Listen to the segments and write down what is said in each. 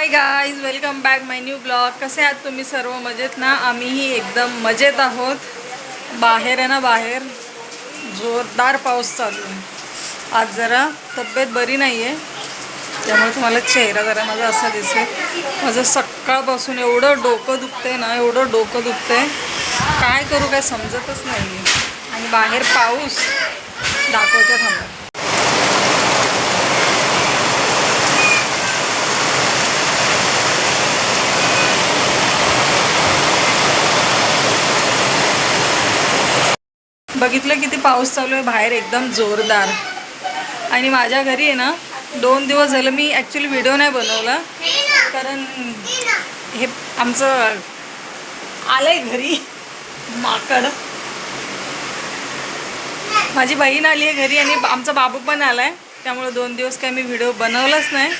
Hi guys welcome back my new blog कसे आहात तुम्ही सर्व? मजेत ना? आम्हीही एकदम मजेत आहोत. बाहेर आहे ना बाहेर. जोरदार पाऊस चालू आहे. आज जरा तब्येत बरी नाही आहे त्यामुळे तुम्हाला चेहरा जरा माझा असा दिसेल. माझं सकाळपासून एवढं डोकं दुखतंय ना एवढं डोकं दुखतंय. काय करू काय समजतच नाही आहे आणि बाहेर पाऊस. दाखवते थांबा. बघितलं किती पाऊस चालू आहे बाहेर एकदम जोरदार. आणि माझ्या घरी आहे ना दोन दिवस झालं मी ॲक्च्युली व्हिडिओ नाही बनवला. कारण हे आमचं आलंय घरी माकड. माझी बहीण आली आहे घरी आणि आमचा बाबू पण आलाय. त्यामुळे दोन दिवस काय मी व्हिडिओ बनवलाच नाही.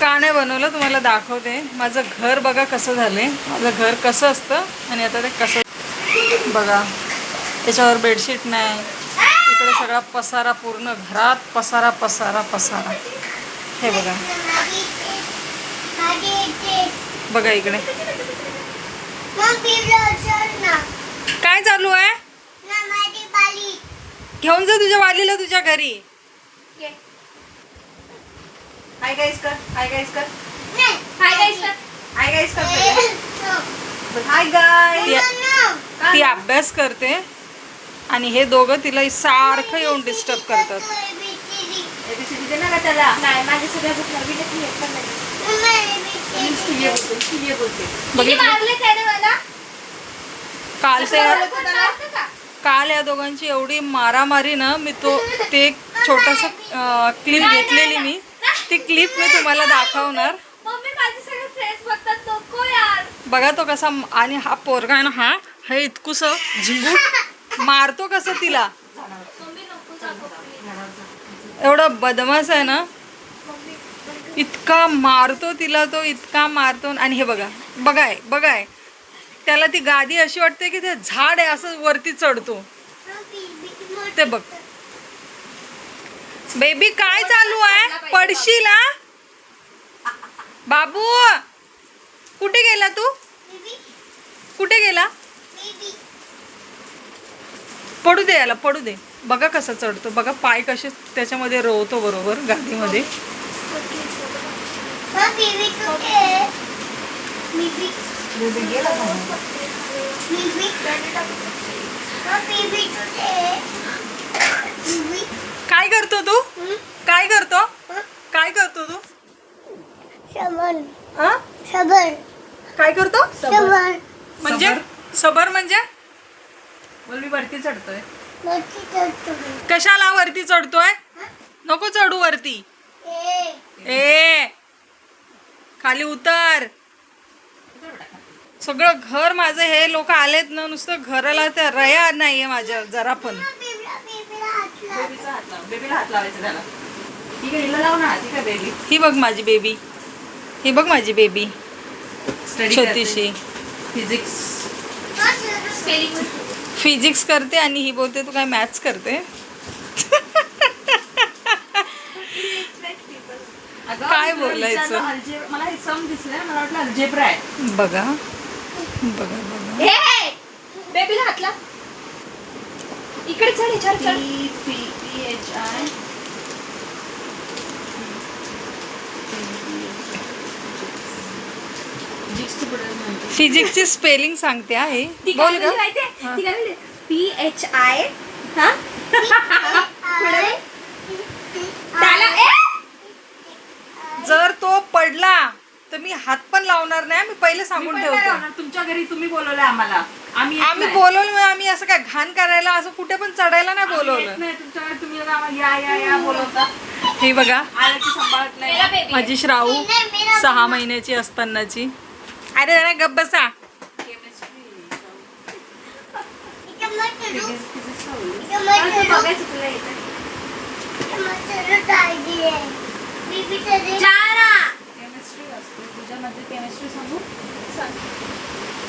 का नाही बनवलं तुम्हाला दाखवते. माझं घर बघा कसं झालं आहे माझं घर कसं असतं आणि आता ते कसं बघा. त्याच्यावर बेडशीट नाही. इकडे सगळा पसारा पूर्ण घरात पसारा पसारा पसारा. हे बघा. बघा इकडे. काय चालू आहे? घेऊन जा तुझ्या वालीला तुझ्या घरी. हाय गाईस कर. हाय गाईस कर. हाय गाईस कर. हाय गाय ती अभ्यास करते. आणि हे दोघं तिला सारखं येऊन डिस्टर्ब करतात. काल ते काल या दोघांची एवढी मारामारी ना मी तो ते एक छोटासा क्लिप घेतलेली मी. ती क्लिप मी तुम्हाला दाखवणार. बघा तो कसा आणि हा पोरगा ना हा हे इतकूस झिंगू मारतो कसं तिला. एवढा बदमास आहे ना. इतका मारतो तिला तो इतका मारतो. आणि हे बघा बघाय बघाय. त्याला ती गादी अशी वाटते की ते झाड आहे असं वरती चढतो. ते बघ. बेबी काय चालू आहे? पडशील बाबू कुठे गेला तू? कुठे गेला? पडू दे याला पडू दे. बघा कसा चढतो. बघा पाय कसे त्याच्यामध्ये रोवतो बरोबर गादीमध्ये. काय करतो तू? काय करतो? काय करतो तू? हा? काय करतो? म्हणजे? सबर. म्हणजे? वरती चढतोय. कशाला वरती चढतोय? नको चढू वरती. ए. खाली उतर. सगळं घर माझं हे लोक आलेत ना नुसतं घराला त्या रया नाहीये माझ्या जरा पण. बेबीला हात लावायचा त्याला. ठीक आहे हिला लाव ना ठीक आहे बेबी. ही बघ माझी बेबी. ही बघ माझी बेबी. छोटीशी. फिजिक्स फिजिक्स करते आणि ही बोलते तू काय मॅथ्स करते? काय बोलायचं? मला हे सम दिसलंय मला वाटलं अल्जेब्रा आहे. बघा. बघा बघा. बेबीला हात लाव. इकडे याच्यावर चढ पी पी एच आय फिजिक्सची स्पेलिंग सांगते हा हे बोल ग. पी एच आय हा? जर तो पडला तर मी हात पण लावणार नाही मी पहिले सांगून ठेवते. तुमच्या घरी तुम्ही बोलवलंय आम्हाला. आम्ही आम्ही. बोलवलं आम्ही असं काय घाण करायला असं कुठे पण चढायला नाही बोलवलं. नाही. तुमच्याकडे तुम्ही आम्हाला या या या बोलवता. हे बघा. आलं की सांभाळत नाही. माझी श्राऊ सहा महिन्याची असतानाची. अरे जरा गप बसा.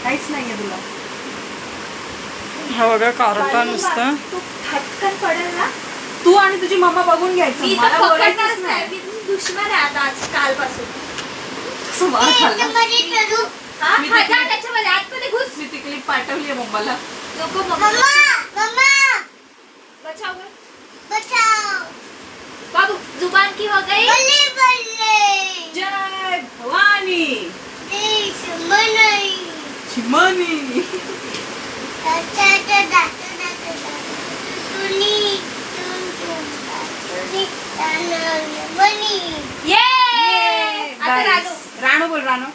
काहीच नाहीये तुला. हा बघा कार्टन नुसतं. तू फटकन पडेल ना? तू आणि तुझी मम्मा बघून घ्यायचं. दुश्मन आहे आता आज कालपासून मार खाल्ला. हा मी हा, तिकडे- जा त्याच्यामध्ये आतमध्ये घुस. मी ती क्लिप पाठवली आहे मम्माला. नको मम्मा बचाव कर. बाबू जुबान की हो गई जय भवानी. चिमणी ये आता Guys. रानू राणू बोल राणू.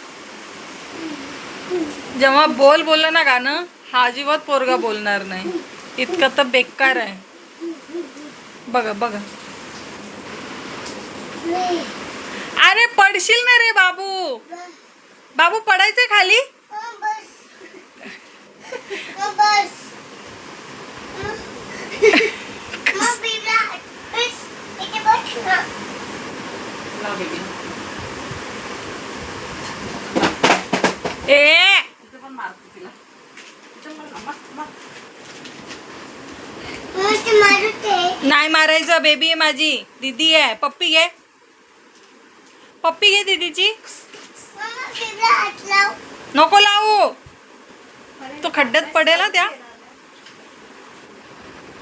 जेव्हा बोल बोललं ना गाणं हा अजिबात पोरगा बोलणार नाही. इतकं तर बेकार आहे. बघा बघा. अरे पडशील ना रे बाबू. बाबू पडायचंय खाली? ए! नाही मारायचं बेबी आहे माझी. दीदी आहे. पप्पी घे. पप्पी घे दीदीची. नको लावू. तो खड्ड्यात पडेल ना त्या.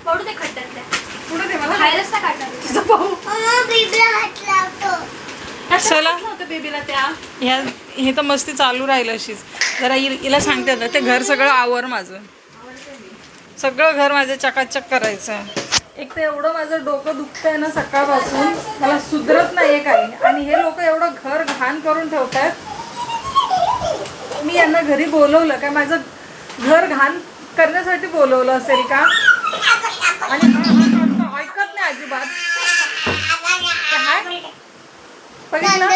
पडू दे काढणार. चला. बेबीला त्या? ह्या हे तर मस्ती चालू राहील अशीच. जरा हिला सांगते आता ते घर सगळं आवर माझं. सगळं घर माझं चकाचक करायचं. एक तर एवढं माझं डोकं दुखतंय ना सकाळपासून मला सुधरत नाही काही. आणि हे लोक एवढं घर घाण करून ठेवतात. मी यांना घरी बोलवलं काय माझं घर घाण करण्यासाठी बोलवलं असेल का? आणि ऐकत नाही अजिबात. काय? बघितलं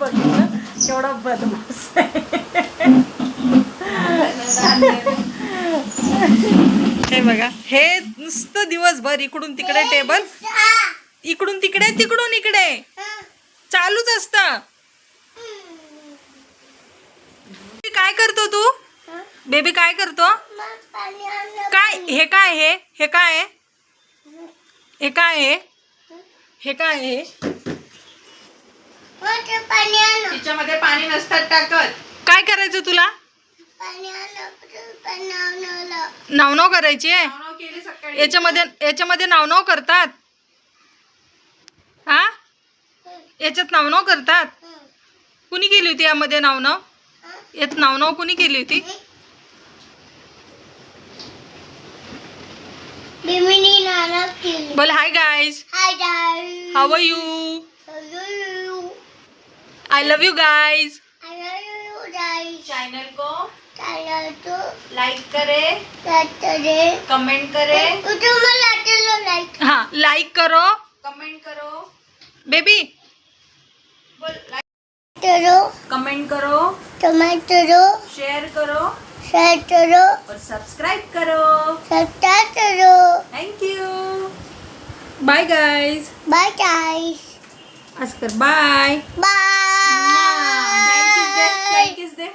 बघितलं? केवढा बदमास हे बघा हे नुसतं दिवसभर इकडून तिकडे टेबल इकडून तिकडे तिकडून इकडे. चालूच असत. काय करतो तू? बेबी काय करतो? काय? हे काय आहे? हे काय आहे? हे काय आहे? हे काय आहे? तिच्यामध्ये पाणी नसतात टाकत. काय करायचं तुला? नाव नाव करायची आहे? याच्यामध्ये याच्यामध्ये नाव नाव करतात? हा? याच्यात नाव नाव करतात? कुणी केली होती यामध्ये नाव नाव यात नाव नाव कुणी केली होती? बोल hi guys Hi guys. How you Hello you. I love you guys love you guys. Channel को Channel to लाईक करे. कमेंट करे. like. हा लाईक करो. कमेंट करो. बेबी बोल लाईक करो. कमेंट करो. टमाटो करो. शेयर करो. शेयर करो। और सब्सक्राइब करो। सब्सक्राइब करो। Thank you bye guys bye guys असकर bye bye thank you they